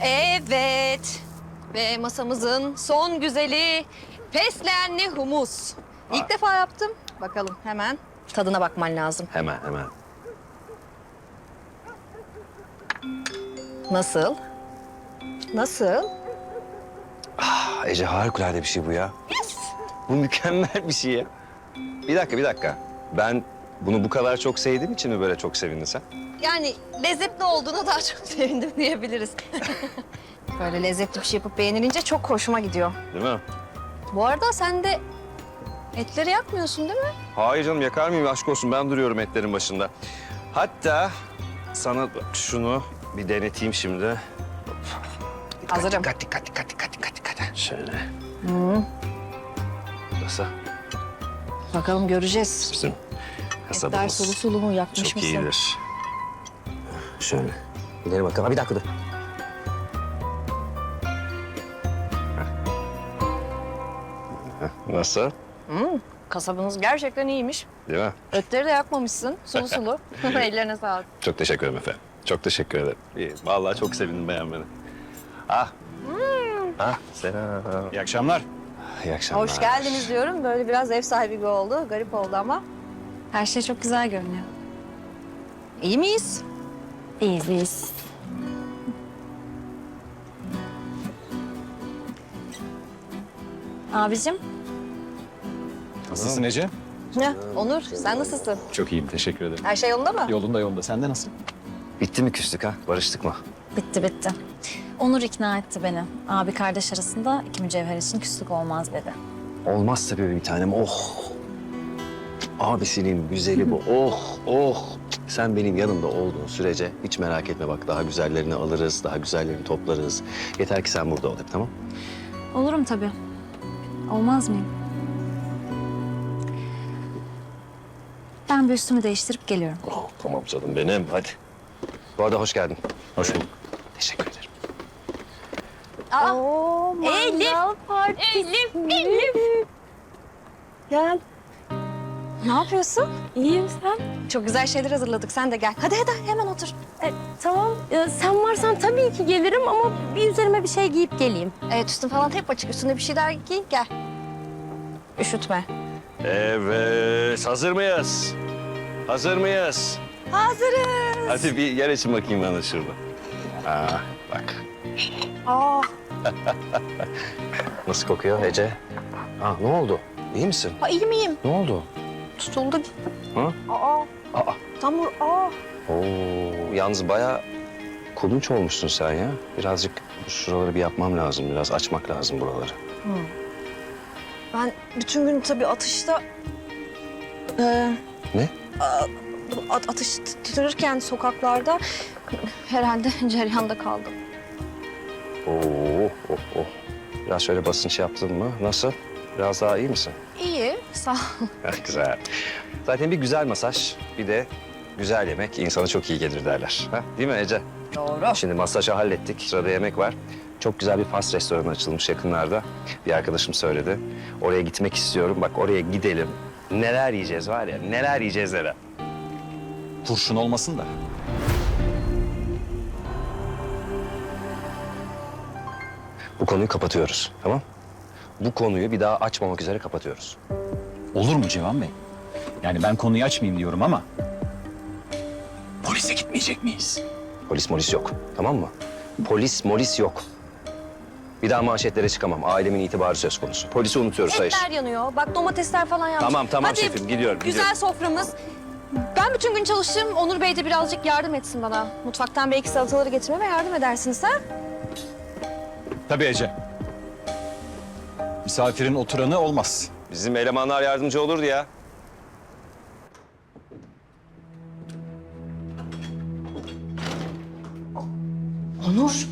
Evet. Ve masamızın son güzeli fesleğenli humus. İlk defa yaptım. Bakalım hemen tadına bakman lazım. Hemen hemen. Nasıl? Nasıl? Ah, Ece harikulade bir şey bu ya. Bu mükemmel bir şey ya. Bir dakika bir dakika. Ben bunu bu kadar çok sevdiğim için mi böyle çok sevindin sen? Yani lezzetli olduğuna daha çok sevindim diyebiliriz. Böyle lezzetli bir şey yapıp beğenilince çok hoşuma gidiyor. Değil mi? Bu arada sen de etleri yakmıyorsun değil mi? Hayır canım yakar mıyım aşk olsun ben duruyorum etlerin başında. Hatta sana bak şunu bir deneteyim şimdi. Dikkat, Hazırım. Dikkat dikkat dikkat dikkat dikkat dikkat. Şöyle. Nasıl? Bakalım göreceğiz. Bizim Etler sulu sulu mu yakmış çok mısın? iyidir. Şöyle. Gidelim bakalım. Ha, bir dakika dur. Nasıl? Kasabınız gerçekten iyiymiş. Değil mi? Etleri de yakmamışsın. Sulu sulu. Ellerine sağlık. Çok teşekkür ederim efendim. Çok teşekkür ederim. İyi. Vallahi çok sevindim beğenmeni. Ah. Ah selam. İyi akşamlar. İyi akşamlar. Hoş geldiniz diyorum. Böyle biraz ev sahibi gibi oldu. Garip oldu ama. Her şey çok güzel görünüyor. İyi miyiz? İyiyiz, iyiyiz. Abicim, Nasılsın Ece? Ne? Onur sen nasılsın? Çok iyiyim, teşekkür ederim. Her şey yolunda mı? Yolunda yolunda. Sen de nasıl? Bitti mi küslük ha? Barıştık mı? bitti bitti. Onur ikna etti beni. Abi kardeş arasında iki mücevher için küslük olmaz dedi. Olmaz tabii bir tanem. Oh. Abisinin güzeli bu. Oh, oh. Sen benim yanımda olduğun sürece hiç merak etme bak daha güzellerini alırız, daha güzellerini toplarız. Yeter ki sen burada ol hep tamam? Olurum tabii. Olmaz mıyım? Ben bir üstümü değiştirip geliyorum. Oh, tamam canım benim hadi. Bu arada hoş geldin. Hoş bulduk. Teşekkür ederim. Aa, Elif, Elif, Elif. gel. Ne yapıyorsun? İyiyim sen? Çok güzel şeyler hazırladık. Sen de gel. Hadi hadi hemen otur. E, tamam, e, sen varsan tabii ki gelirim ama bir üzerime bir şey giyip geleyim. Evet üstün falan hep açık. Üstüne bir şeyler giy. Gel. Üşütme. Evet, hazır mıyız? Hazır mıyız? Hazırız. Hadi bir yer açın bakayım bana şurada. Aa, bak. Aa, Nasıl kokuyor Ece? Aa, ne oldu? İyi misin? ha, iyi miyim? Ne oldu? Tutuldu. Ha? Aa, Aa, tam aa. Oo, yalnız bayağı kulunç olmuşsun sen ya. Birazcık şuraları bir yapmam lazım. Biraz açmak lazım buraları. Ben bütün gün tabii atışta... Ee, Ne? at, atıştırırken sokaklarda herhalde cereyanda kaldım. Oo, oh, oh. Biraz şöyle basınç yaptın mı? Nasıl? Biraz daha iyi misin? İyi, sağ ol. Heh, güzel. Zaten bir güzel masaj, bir de güzel yemek insana çok iyi gelir derler. Ha? Değil mi Ece? Doğru. Şimdi masajı hallettik. Sırada yemek var. Çok güzel bir fast restoran açılmış yakınlarda. Bir arkadaşım söyledi. Oraya gitmek istiyorum. Bak oraya gidelim. Neler yiyeceğiz var ya, neler yiyeceğiz neler. Kurşun olmasın da. Bu konuyu kapatıyoruz, tamam? Bu konuyu bir daha açmamak üzere kapatıyoruz. Olur mu Civan Bey? Yani ben konuyu açmayayım diyorum ama... Polise gitmeyecek miyiz? Polis molis yok, tamam mı? Polis molis yok. Bir daha manşetlere çıkamam. Ailemin itibarı söz konusu. Polisi unutuyoruz hayır. Etler yanıyor. Bak domatesler falan yanmış. Tamam, tamam Hadi, şefim, gidiyorum, Güzel gidiyorum. soframız. Ben bütün gün çalıştım. Onur Bey de birazcık yardım etsin bana. Mutfaktan belki salataları getirmeme yardım edersiniz ha? Tabii Ece. Misafirin oturanı olmaz. Bizim elemanlar yardımcı olurdu ya. Onur,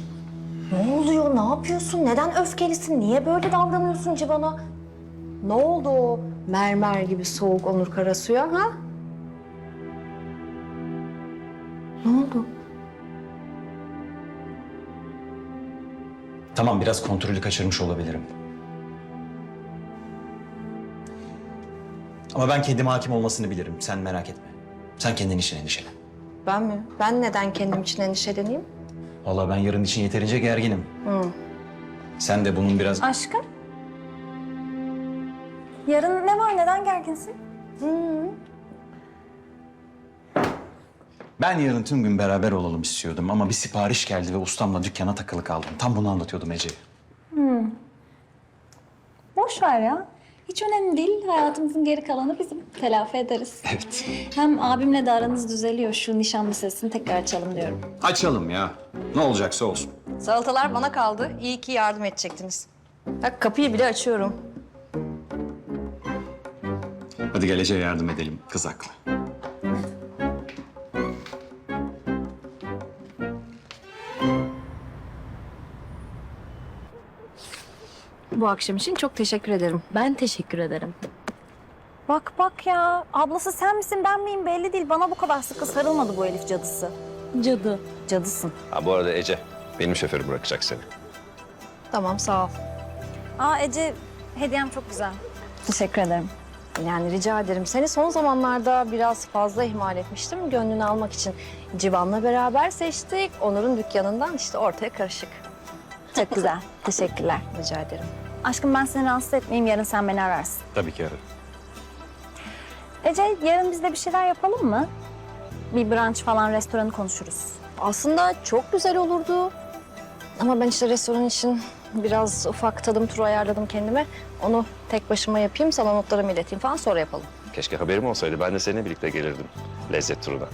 ne oluyor? Ne yapıyorsun? Neden öfkelisin? Niye böyle davranıyorsun Civan'a? Ne oldu o mermer gibi soğuk Onur Karasu'ya ha? Ne oldu? Tamam biraz kontrolü kaçırmış olabilirim. Ama ben kendim hakim olmasını bilirim. Sen merak etme. Sen kendin için endişelen. Ben mi? Ben neden kendim için endişeleneyim? Vallahi ben yarın için yeterince gerginim. Sen de bunun biraz... Aşkım? Yarın ne var? Neden gerginsin? Ben yarın tüm gün beraber olalım istiyordum ama bir sipariş geldi ve ustamla dükkana takılı kaldım. Tam bunu anlatıyordum Ece'ye. Boş ver ya. Hiç önemli değil. Hayatımızın geri kalanı bizim. Telafi ederiz. Evet. Hem abimle de aranız düzeliyor. Şu nişan meselesini tekrar açalım diyorum. Açalım ya. Ne olacaksa olsun. Salatalar bana kaldı. İyi ki yardım edecektiniz. Bak kapıyı bile açıyorum. Hadi gel Ece'ye yardım edelim. Kız haklı. Bu akşam için çok teşekkür ederim. Ben teşekkür ederim. Bak bak ya. Ablası sen misin ben miyim belli değil. Bana bu kadar sıkı sarılmadı bu Elif cadısı. Cadı. Cadısın. Ha bu arada Ece, benim şoförü bırakacak seni. Tamam sağ ol. Aa Ece hediyem çok güzel. Teşekkür ederim. Yani rica ederim. Seni son zamanlarda biraz fazla ihmal etmiştim. Gönlünü almak için Civan'la beraber seçtik. Onur'un dükkanından işte ortaya karışık. Çok güzel. Teşekkürler. Rica ederim. Aşkım ben seni rahatsız etmeyeyim. Yarın sen beni ararsın. Tabii ki ararım. Ece yarın biz de bir şeyler yapalım mı? Bir brunch falan restoranı konuşuruz. Aslında çok güzel olurdu. Ama ben işte restoran için biraz ufak tadım turu ayarladım kendime. Onu tek başıma yapayım, sana notlarımı ileteyim falan sonra yapalım. Keşke haberim olsaydı. Ben de seninle birlikte gelirdim lezzet turuna.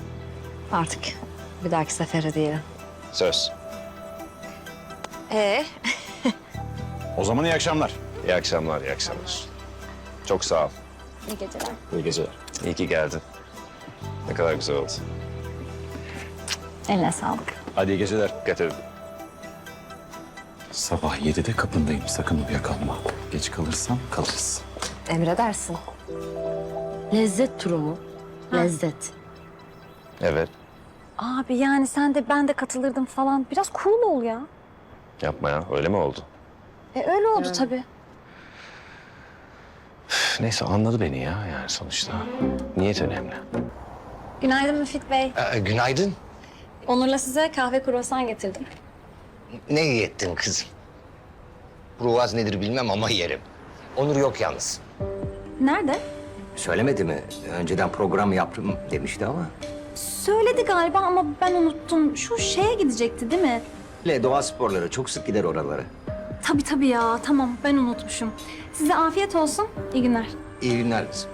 Artık bir dahaki sefere diyelim. Söz. Ee, O zaman iyi akşamlar. İyi akşamlar, iyi akşamlar. Çok sağ ol. İyi geceler. İyi geceler. İyi ki geldin. Ne kadar güzel oldu. Eline sağlık. Hadi iyi geceler. Dikkat edin. Sabah 7'de kapındayım. Sakın uyuyakalma. Geç kalırsan kalırız. emredersin. Lezzet turu mu? Lezzet. Evet, Abi yani sen de ben de katılırdım falan. Biraz cool ol ya. yapma ya. Öyle mi oldu? E öyle oldu tabii. Üf, Neyse anladı beni ya yani sonuçta. Niyet önemli. Günaydın Müfit Bey. Ee, günaydın. Onur'la size kahve kruvasan getirdim. Ne iyi ettin kızım? Provaz nedir bilmem ama yerim. Onur yok yalnız. Nerede? Söylemedi mi? Önceden program yaptım demişti ama. Söyledi galiba ama ben unuttum. Şu şeye gidecekti değil mi? Le doğa sporları çok sık gider oralara. Tabii tabii ya. Tamam ben unutmuşum. Size afiyet olsun. İyi günler. İyi günler kızım.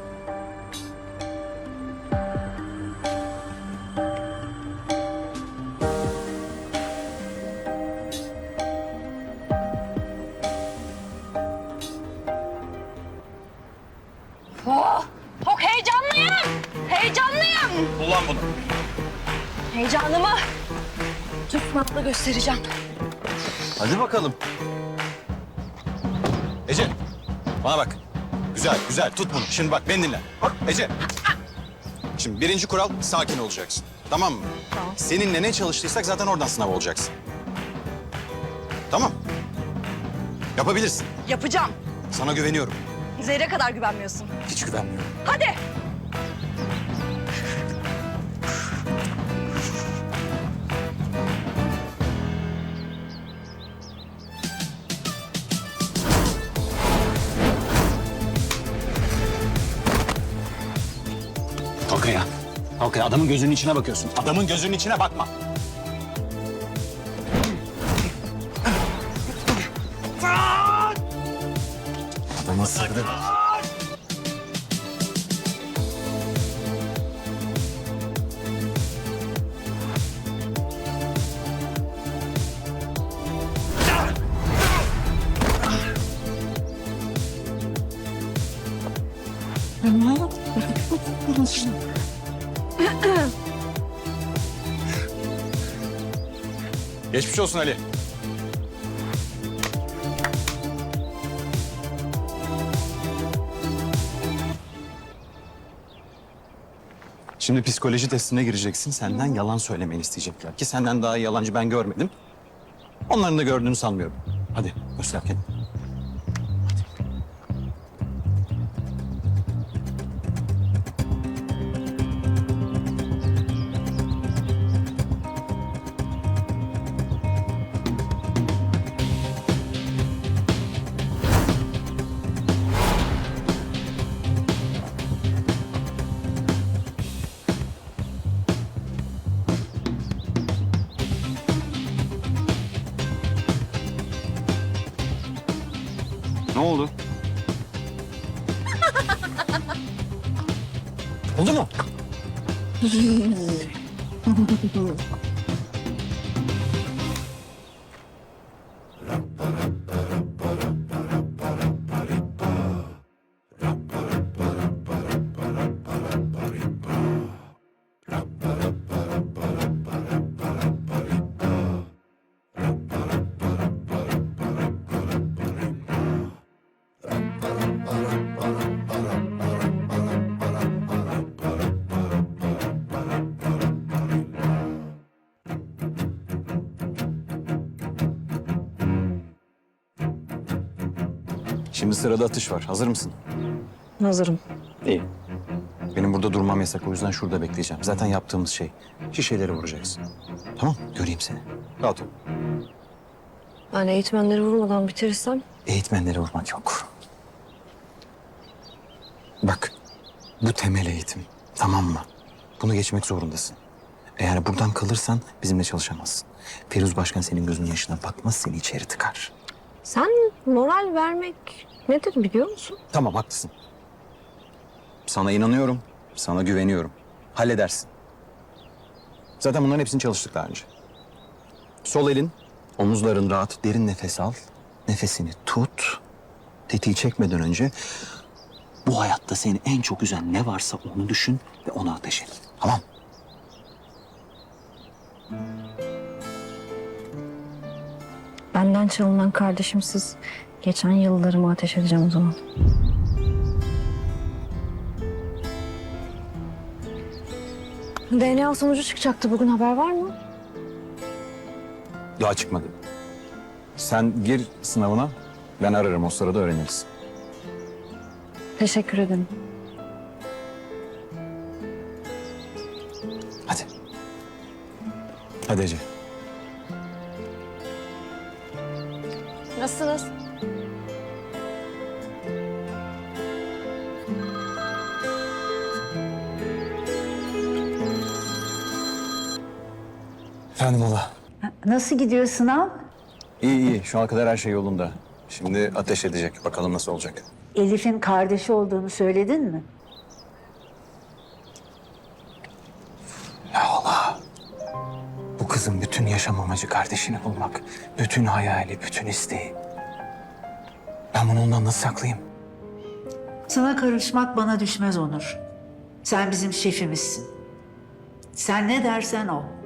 Oh, çok heyecanlıyım. Heyecanlıyım. Kullan bunu. Heyecanımı tutmakla göstereceğim. Hadi bakalım. Güzel, güzel. Tut bunu. Şimdi bak, beni dinle. Bak Ece. Şimdi birinci kural sakin olacaksın. Tamam mı? Tamam. Seninle ne çalıştıysak zaten oradan sınav olacaksın. Tamam. Yapabilirsin. Yapacağım. Sana güveniyorum. Zerre kadar güvenmiyorsun. Hiç güvenmiyorum. Hadi. Ya. Adamın gözünün içine bakıyorsun. Adamın gözünün içine bakma. Geçmiş olsun Ali. Şimdi psikoloji testine gireceksin. Senden yalan söylemeni isteyecekler. Ki senden daha yalancı ben görmedim. Onların da gördüğünü sanmıyorum. Hadi göster kendini. Oldu mu? sırada atış var. Hazır mısın? Hazırım. İyi. Benim burada durmam yasak. O yüzden şurada bekleyeceğim. Zaten yaptığımız şey. Şişeleri vuracaksın. Tamam Göreyim seni. Rahat ol. Yani eğitmenleri vurmadan bitirirsem Eğitmenleri vurmak yok. Bak, bu temel eğitim. Tamam mı? Bunu geçmek zorundasın. Eğer buradan kalırsan bizimle çalışamazsın. Firuz Başkan senin gözünün yaşına bakmaz, seni içeri tıkar. Sen moral vermek nedir biliyor musun? Tamam, haklısın. Sana inanıyorum, sana güveniyorum. Halledersin. Zaten bunların hepsini çalıştık daha önce. Sol elin, omuzların rahat, derin nefes al. Nefesini tut. Tetiği çekmeden önce bu hayatta seni en çok üzen ne varsa onu düşün ve ona ateş et. Tamam. Çalınan kardeşimsiz geçen yıllarımı ateş edeceğim o zaman. DNA sonucu çıkacaktı bugün haber var mı? Daha çıkmadı. Sen gir sınavına. Ben ararım o sırada öğreniriz. Teşekkür ederim. Hadi. Hadi Ece. Efendim hala. Nasıl gidiyor sınav? İyi iyi. Şu ana kadar her şey yolunda. Şimdi ateş edecek. Bakalım nasıl olacak. Elif'in kardeşi olduğunu söyledin mi? Ya Allah. Bu kızın bütün yaşam amacı kardeşini bulmak. Bütün hayali, bütün isteği. Ben bunu ondan nasıl saklayayım? Sana karışmak bana düşmez Onur. Sen bizim şefimizsin. Sen ne dersen o.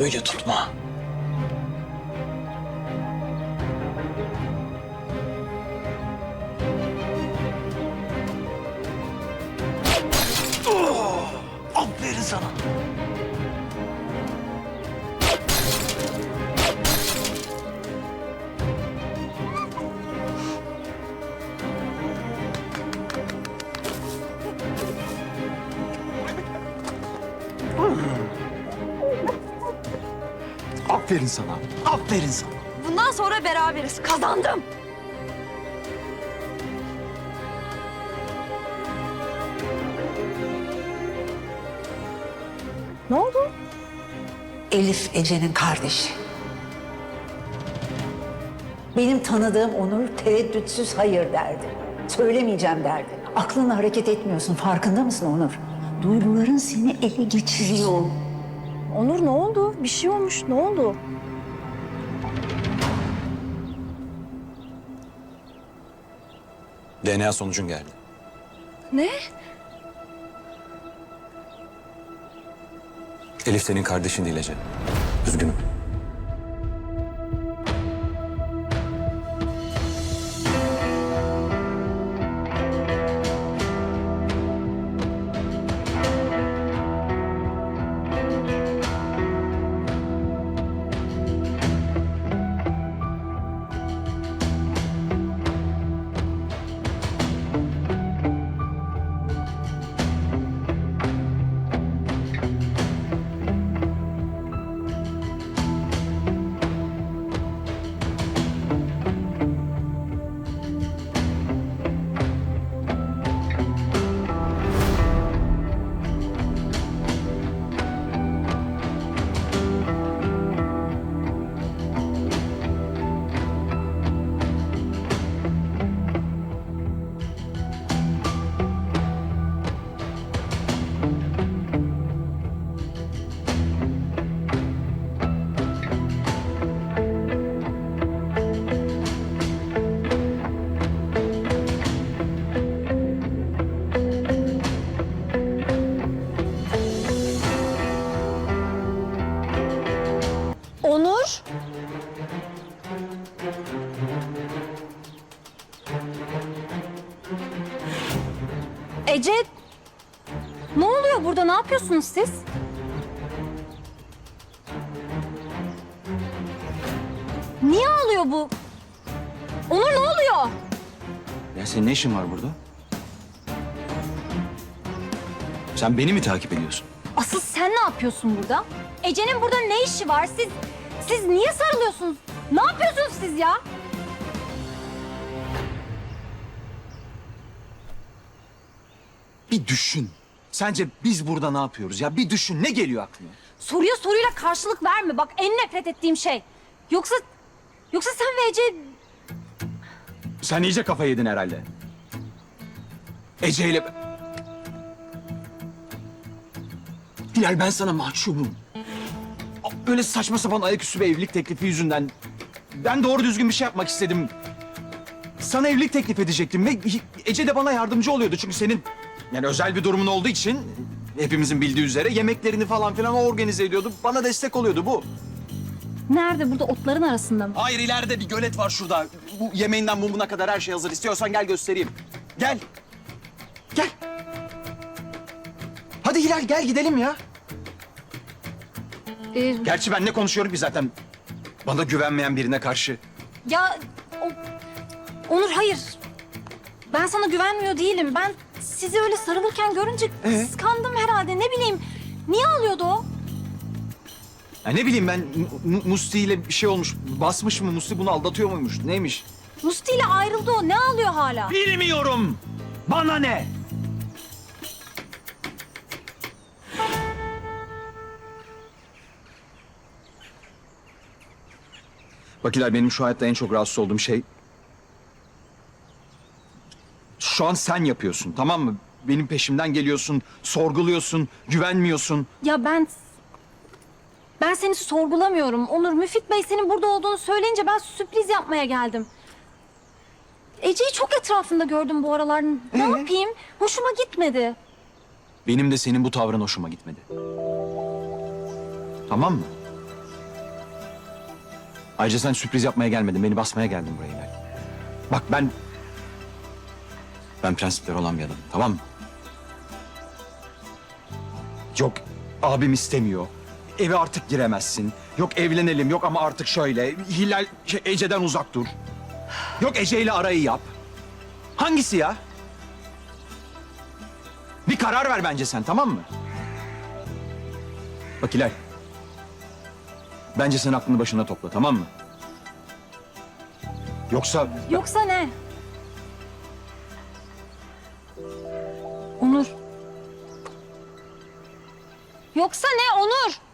tutma, öyle tutma. Aferin sana. Aferin sana. Bundan sonra beraberiz. Kazandım. Ne oldu? Elif Ece'nin kardeşi. Benim tanıdığım Onur tereddütsüz hayır derdi. Söylemeyeceğim derdi. Aklınla hareket etmiyorsun. Farkında mısın Onur? Duyguların seni ele geçiriyor. Onur ne oldu? Bir şey olmuş. Ne oldu? DNA sonucun geldi. Ne? Elif senin kardeşin değil Ece. Üzgünüm. Ece. Ne oluyor burada? Ne yapıyorsunuz siz? Niye ağlıyor bu? Onur ne oluyor? Ya senin ne işin var burada? Sen beni mi takip ediyorsun? Asıl sen ne yapıyorsun burada? Ece'nin burada ne işi var? Siz siz niye sarılıyorsunuz? Ne yapıyorsunuz siz ya? Bir düşün. Sence biz burada ne yapıyoruz ya? Bir düşün. Ne geliyor aklına? Soruya soruyla karşılık verme. Bak en nefret ettiğim şey. Yoksa yoksa sen ve Ece Sen iyice kafayı yedin herhalde. Ece ile... Hilal ben sana mahcubum. Böyle saçma sapan ayaküstü bir evlilik teklifi yüzünden... Ben doğru düzgün bir şey yapmak istedim. Sana evlilik teklif edecektim ve Ece de bana yardımcı oluyordu. Çünkü senin yani özel bir durumun olduğu için hepimizin bildiği üzere yemeklerini falan filan o organize ediyordu. Bana destek oluyordu bu. nerede? Burada otların arasında mı? Hayır ileride bir gölet var şurada. Bu yemeğinden mumuna kadar her şey hazır. İstiyorsan gel göstereyim. Gel. Gel. Hadi Hilal gel gidelim ya. Ee, Gerçi ben ne konuşuyorum ki zaten. Bana güvenmeyen birine karşı. ya o- Onur hayır. Ben sana güvenmiyor değilim. Ben sizi öyle sarılırken görünce Ee? kıskandım herhalde. Ne bileyim. Niye ağlıyordu o? Ya ne bileyim ben Mu- Musti ile bir şey olmuş. Basmış mı Musti bunu aldatıyor muymuş? Neymiş? Musti ile ayrıldı o. Ne ağlıyor hala? Bilmiyorum. Bana ne? Bak benim şu hayatta en çok rahatsız olduğum şey... Şu an sen yapıyorsun tamam mı? Benim peşimden geliyorsun, sorguluyorsun, güvenmiyorsun. Ya ben... Ben seni sorgulamıyorum. Onur, Müfit Bey senin burada olduğunu söyleyince ben sürpriz yapmaya geldim. Ece'yi çok etrafında gördüm bu aralar. Ne Ee? yapayım? Hoşuma gitmedi. Benim de senin bu tavrın hoşuma gitmedi. Tamam mı? Ayrıca sen sürpriz yapmaya gelmedin, beni basmaya geldin buraya. Bak ben... Ben prensipleri olan bir adamım, tamam mı? Yok, abim istemiyor. Eve artık giremezsin. Yok evlenelim, yok ama artık şöyle. Hilal, şey, Ece'den uzak dur. Yok Ece ile arayı yap. Hangisi ya? Bir karar ver bence sen tamam mı? Bak Hilal. Bence sen aklını başına topla tamam mı? Yoksa Yoksa ne? Yoksa ne Onur?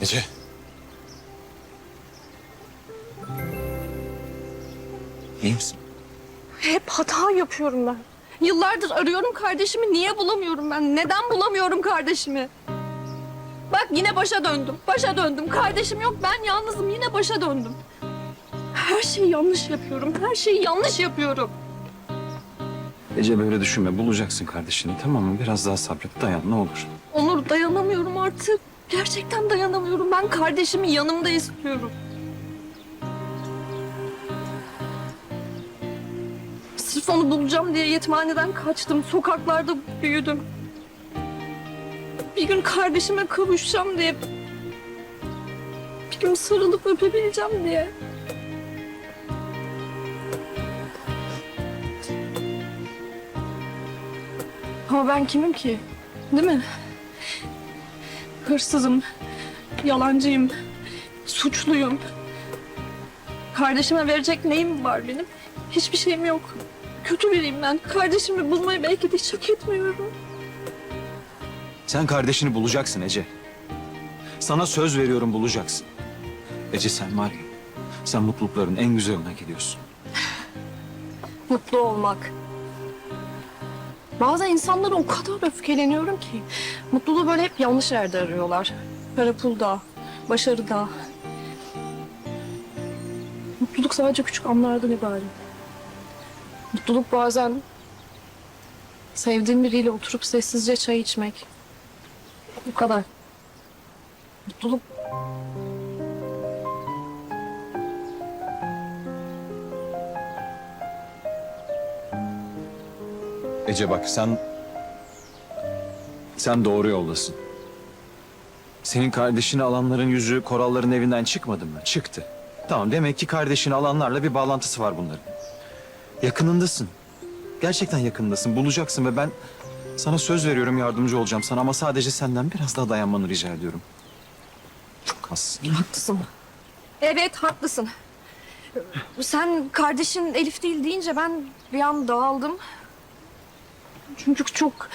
Ece. İyi misin? Hep hata yapıyorum ben. Yıllardır arıyorum kardeşimi. Niye bulamıyorum ben? Neden bulamıyorum kardeşimi? Bak yine başa döndüm. Başa döndüm. Kardeşim yok. Ben yalnızım. Yine başa döndüm. Her şeyi yanlış yapıyorum. Her şeyi yanlış yapıyorum. Ece böyle düşünme. Bulacaksın kardeşini tamam mı? Biraz daha sabret dayan ne olur. Onur dayanamıyorum artık. Gerçekten dayanamıyorum. Ben kardeşimi yanımda istiyorum. Sırf onu bulacağım diye yetimhaneden kaçtım. Sokaklarda büyüdüm. Bir gün kardeşime kavuşacağım diye... Bir gün sarılıp öpebileceğim diye. Ama ben kimim ki? Değil mi? Hırsızım, yalancıyım, suçluyum. Kardeşime verecek neyim var benim? Hiçbir şeyim yok. Kötü biriyim ben. Kardeşimi bulmayı belki de hiç hak etmiyorum. Sen kardeşini bulacaksın Ece. Sana söz veriyorum bulacaksın. Ece sen var ya, sen mutlulukların en güzeline gidiyorsun. Mutlu olmak. Bazen insanlara o kadar öfkeleniyorum ki. Mutluluğu böyle hep yanlış yerde arıyorlar. Para pulda, başarıda. Mutluluk sadece küçük anlardan ibaret. Mutluluk bazen sevdiğin biriyle oturup sessizce çay içmek. Bu kadar. Mutluluk Ece bak sen... Sen doğru yoldasın. Senin kardeşini alanların yüzü koralların evinden çıkmadı mı? Çıktı. Tamam demek ki kardeşini alanlarla bir bağlantısı var bunların. Yakınındasın. Gerçekten yakınındasın. Bulacaksın ve ben sana söz veriyorum yardımcı olacağım sana ama sadece senden biraz daha dayanmanı rica ediyorum. Çok az. Haklısın. Evet haklısın. Sen kardeşin Elif değil deyince ben bir an dağıldım. Çünkü çok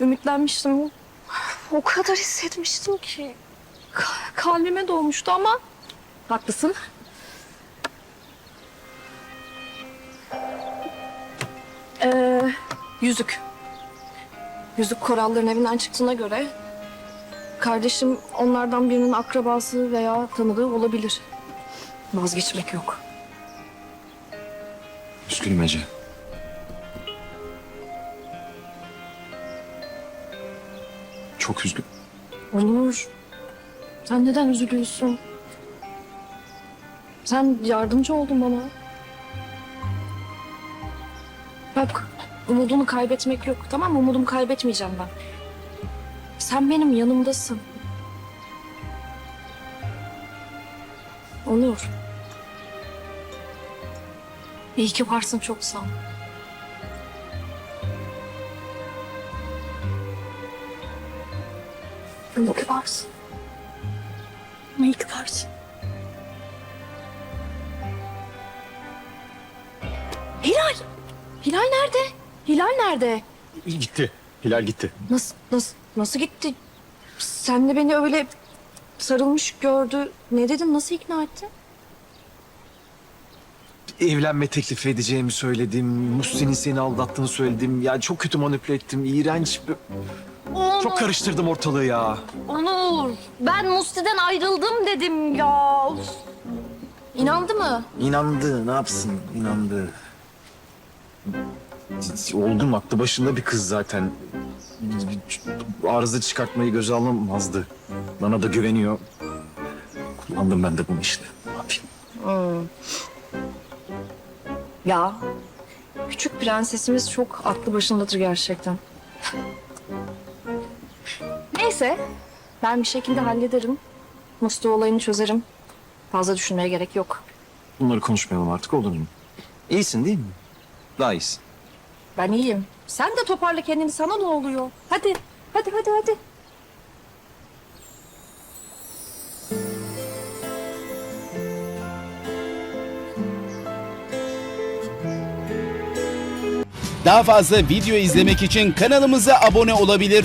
ümitlenmiştim. O kadar hissetmiştim ki. Ka- kalbime doğmuştu ama haklısın. Ee, yüzük. Yüzük koralların evinden çıktığına göre Kardeşim onlardan birinin akrabası veya tanıdığı olabilir. Vazgeçmek yok. Üzgünüm Ece. Çok üzgün. Onur, sen neden üzülüyorsun? Sen yardımcı oldun bana. Bak, umudunu kaybetmek yok. Tamam mı? Umudumu kaybetmeyeceğim ben. Sen benim yanımdasın. Onur. İyi ki varsın çok sağ ol. İyi ki varsın. İyi ki varsın. Hilal! Hilal nerede? Hilal nerede? Gitti. Hilal gitti. Nasıl, nasıl, nasıl gitti? Sen de beni öyle sarılmış gördü. Ne dedin, nasıl ikna ettin? Evlenme teklif edeceğimi söyledim. Muhsin'in seni aldattığını söyledim. Ya çok kötü manipüle ettim. İğrenç. bir- Onur, Çok karıştırdım ortalığı ya. Onur. Ben Musti'den ayrıldım dedim ya. Of. İnandı mı? İnandı. Ne yapsın? İnandı. Olgun aklı başında bir kız zaten. Arıza çıkartmayı göze alamazdı. Bana da güveniyor. Kullandım ben de bunu işte. Ne yapayım? Ya. Küçük prensesimiz çok aklı başındadır gerçekten. Neyse. Ben bir şekilde hallederim. Musti olayını çözerim. Fazla düşünmeye gerek yok. Bunları konuşmayalım artık olur mu? İyisin değil mi? Daha iyisin. Ben iyiyim. Sen de toparla kendini. Sana ne oluyor? Hadi. Hadi hadi hadi. Daha fazla video izlemek için kanalımıza abone olabilir.